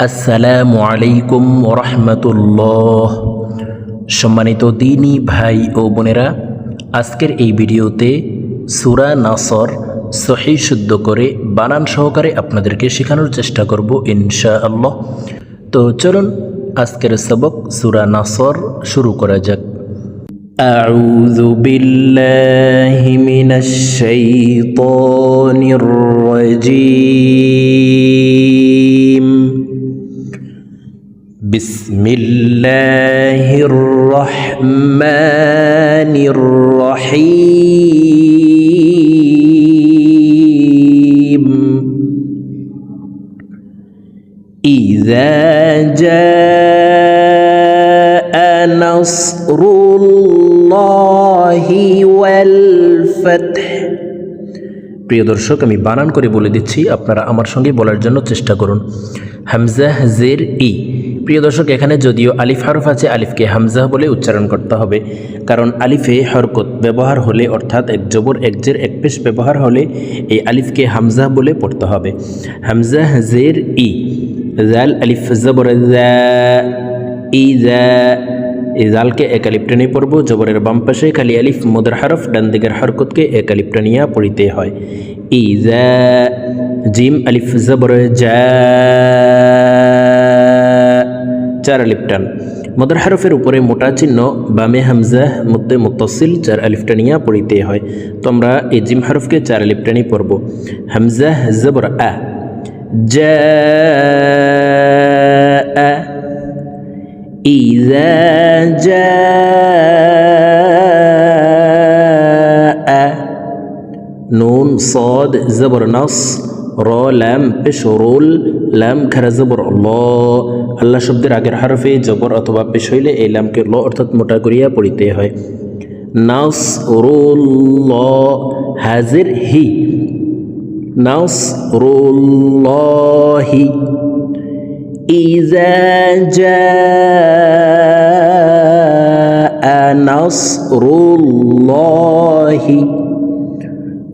আসসালামু আলাইকুম ওরহমতুল্লাহ সম্মানিত দিনী ভাই ও বোনেরা আজকের এই ভিডিওতে সুরা নাসর সহি শুদ্ধ করে বানান সহকারে আপনাদেরকে শেখানোর চেষ্টা করব ইনশা আল্লাহ তো চলুন আজকের সবক সুরা নাসর শুরু করা যাক أعوذ بالله من الشيطان الرجيم بسم الله الرحمن الرحيم إذا جاء نصر الله والفتح প্রিয় দর্শক আমি বানান করে বলে দিচ্ছি আপনারা আমার সঙ্গে বলার জন্য চেষ্টা করুন হামজা জের ই প্রিয় দর্শক, এখানে যদিও আলিফ হরফ আছে, আলিফকে হামজা বলে উচ্চারণ করতে হবে। কারণ আলিফে হরকত ব্যবহার হলে, অর্থাৎ এক জবর, এক জের, এক পেশ ব্যবহার হলে, এই আলিফকে হামজা বলে পড়তে হবে। হামজা, জের, ই। জাল, আলিফ, জবর ই এই জালকে এক আলিফ টেনে পড়ব, জবরের বাম পাশে খালি আলিফ, মোদের হরফ, ডান দিকের হরকতকে এক আলিফ টানিয়া পড়িতে হয়। ই জিম, আলিফ, জবর, জা। চার আলিফ টান মদর হরফের উপরে মোটা চিহ্ন বামে হামজা মধ্যে মুতসিল চার আলিফ টানিয়া পড়িতে হয় তো আমরা এই জিম হরফকে চার আলিফ টানি পড়ব হামজা জবর আ জা إذا جاء نون صاد زبر نص র ল্যাম পেশ রোল ল্যাম খারা জবর ল আল্লাহ শব্দের আগের হারফে জবর অথবা পেশ হইলে এই ল্যামকে ল অর্থাৎ মোটা করিয়া পড়িতে হয় নাস রোল ল হাজির হি নাস রোল্লাহি إذا جاء نصر الله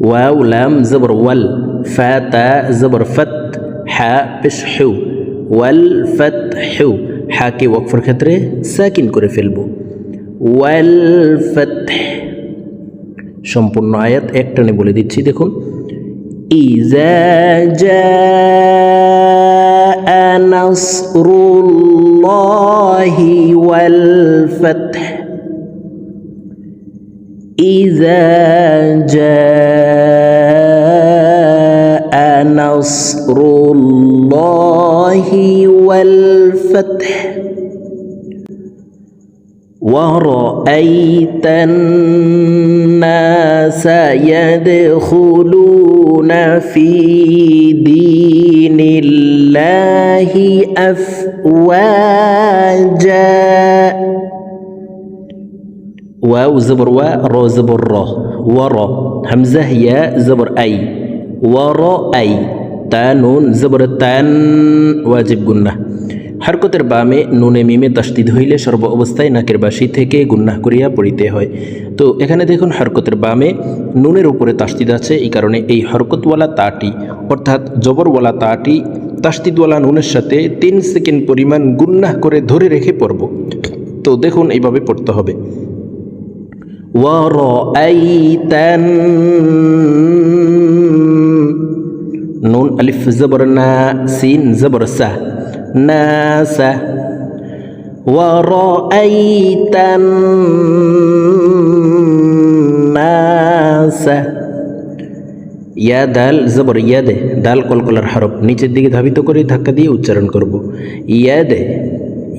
واو لام زبر وال فاتا زبر فت হ্যা পেশ হেউ, ওয়াল ফত হেউ হ্যাকে ওয়াকফর ক্ষেত্রে স্যাকিন করে ফেলব। ওয়াল ফত সম্পূর্ণ আয়াত একটানে বলে দিচ্ছি, দেখুন। ইজা জা ওয়াল ফতহ ইজা نصر الله والفتح. ورأيت الناس يدخلون في دين الله أفواجا. واو زبر و رو زبر را ورأ همزة يا زبر أي. ورأي. তায়ানুন জবর তায়ান ওয়াজিব গুন্না। হারকতের বামে নুনে মিমে তাস্তিদ হইলে সর্ব অবস্থায় নাকের বাসি থেকে গুন্না করিয়া পড়িতে হয়। তো এখানে দেখুন হরকতের বামে নুনের উপরে তাস্তিদ আছে, এই কারণে এই হরকতওয়ালা তাটি, অর্থাৎ জবরওয়ালা তাটি, তাস্তিদওয়ালা নুনের সাথে তিন সেকেন্ড পরিমাণ গুন্না করে ধরে রেখে পড়ব। তো দেখুন এইভাবে পড়তে হবে। ওয়া আলিফ জবর না সিন জবর সা الناس ورأيت الناس ইয়া দাল জবর ইয়াদে দাল কলকলার হরফ নিচের দিকে ধাবিত করে ধাক্কা দিয়ে উচ্চারণ করব ইয়াদে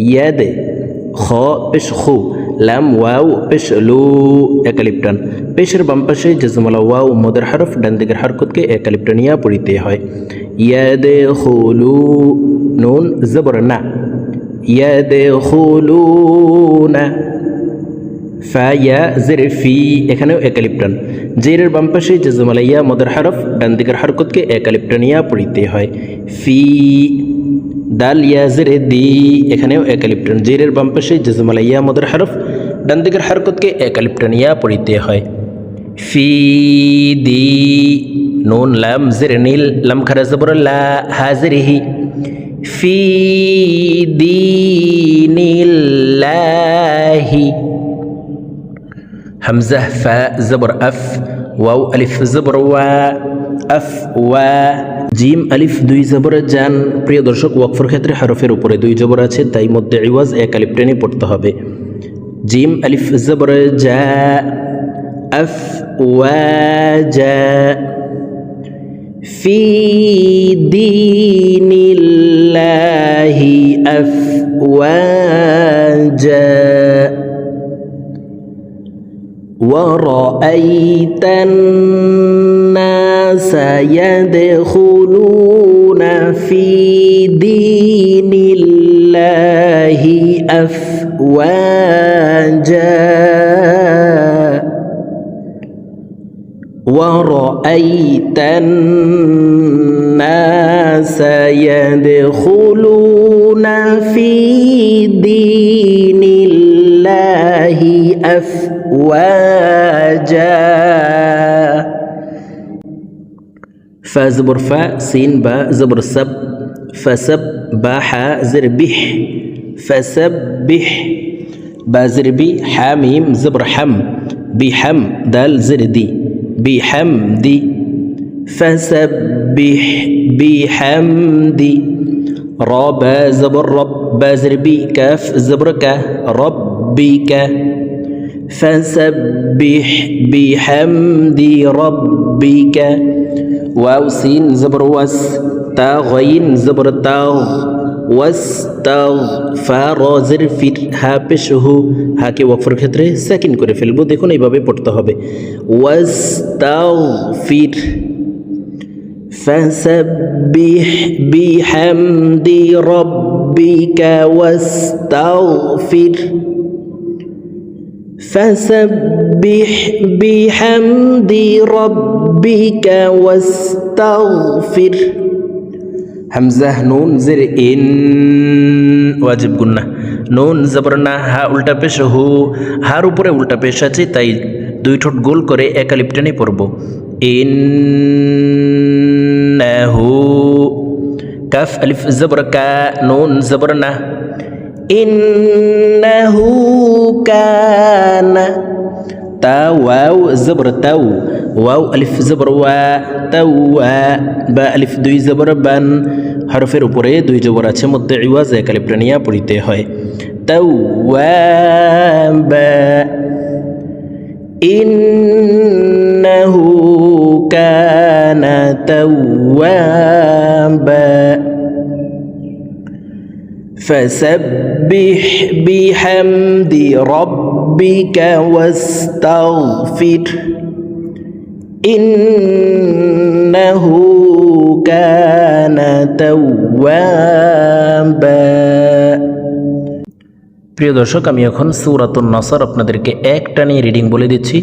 ইয়াদে খ পেশ খু লাম ওয়াও পেশ লু একালিপটান পেশের বাম পাশে জজমালা ওয়াও মদের হরফ ডান দিকের হরকতকে একালিপটানিয়া পড়িতে হয় ইয়াদে খুলু নুন জবর না ইয়াদখুলুনা ফা ইয়া জের ফি এখানেও একালিপটান জেরের বাম পাশে জজমালাইয়া মদর হরফ ডান দিকের হরকতকে একালিপটানিয়া পড়িতে হয় ফি দাল ইয়াজের দি, এখানেও একালিপ্টন। জেরের বাম্পাসে পাশে জেজমালা ইয়া মদর হরফ, ডান দিকের হরকতকে একালিপ্টন ইয়া পড়িতে হয়। ফি, দি, নুন, লাম, জের, নীল, লাম খারা জবর, লা, হাজেরিহি। ফি, দি নীলাহি হামজা, ফা, জবর, আফ, ওয়াও, আলিফ, জবর, ওয়া, আফ, ওয়া। জিম আলিফ দুই জবর জান প্রিয় দর্শক ওয়াকফর ক্ষেত্রে হরফের উপরে দুই জবর আছে তাই মধ্যে ইওয়াজ এক আলিফ টেনে পড়তে হবে জিম আলিফ জবর জা আফ ওয়া জা في دين الله أفواجا ورأيت الناس يدخلون في دين الله أفواجا. ورأيت الناس يدخلون في دين الله أفواجا. فا زبر فا سين با زبر سب فسب با حا زر بح فسبح با زر بي حاميم زبر حم بحم دال زر دي بحمدي فسبح بحمدي رابا زبر رب بازر بي كاف زبرك ربك فسبح بحمد ربك واو سين زبر وس تاغين زبر تاغ ওয়াস্তাগফার জিরফির হা পেশহু হাকে ওয়াকফের ক্ষেত্রে সেকেন্ড করে ফেলবো দেখুন এইভাবে পড়তে হবে ওয়াস্তাগফির فسبح بحمد ربك واستغفر فسبح بحمد ربك واستغفر হামজা নুন জের ইন ওয়াজিব গুন্না নুন জবরনা হা উল্টা পেশ হু হার উপরে উল্টা পেশ আছে তাই দুই ঠোঁট গোল করে একালিপ টেনে পড়ব ইন হু কাফ আলিফ জবর কা নুন জবরনা ইন্নাহু কানা তা ওয়াও জবর তাও ওয়াও আলিফ জবর ওয়া তাও বা আলিফ দুই জবর বান হরফের উপরে দুই জবর আছে, মধ্যে ইওয়াজ এক আলিফ নিয়ে পড়িতে হয়। তাও বা। ইন্নাহু কানা তাওয়াবা فسبح بحمد ربك واستغفر إنه كان توابا প্রিয় দর্শক আমি এখন সুরাতুন নসর আপনাদেরকে একটা নিয়ে রিডিং বলে দিচ্ছি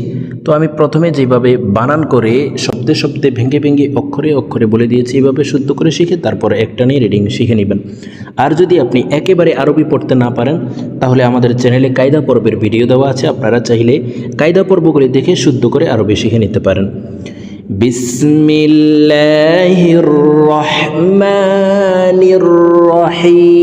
তো আমি প্রথমে যেভাবে বানান করে শব্দে শব্দে ভেঙে ভেঙে অক্ষরে অক্ষরে বলে দিয়েছি এইভাবে শুদ্ধ করে শিখে তারপর একটা নিয়ে রিডিং শিখে নেবেন। আর যদি আপনি একেবারে আরবি পড়তে না পারেন, তাহলে আমাদের চ্যানেলে কায়দা পর্বের ভিডিও দেওয়া আছে। আপনারা চাইলে কায়দা পর্বগুলি দেখে শুদ্ধ করে আরবি শিখে নিতে পারেন। বিসমিল্লাহির রহমানির রহিম।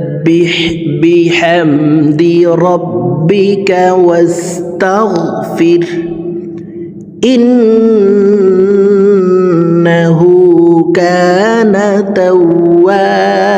سبح بحمد ربك واستغفر. إنه كان توابا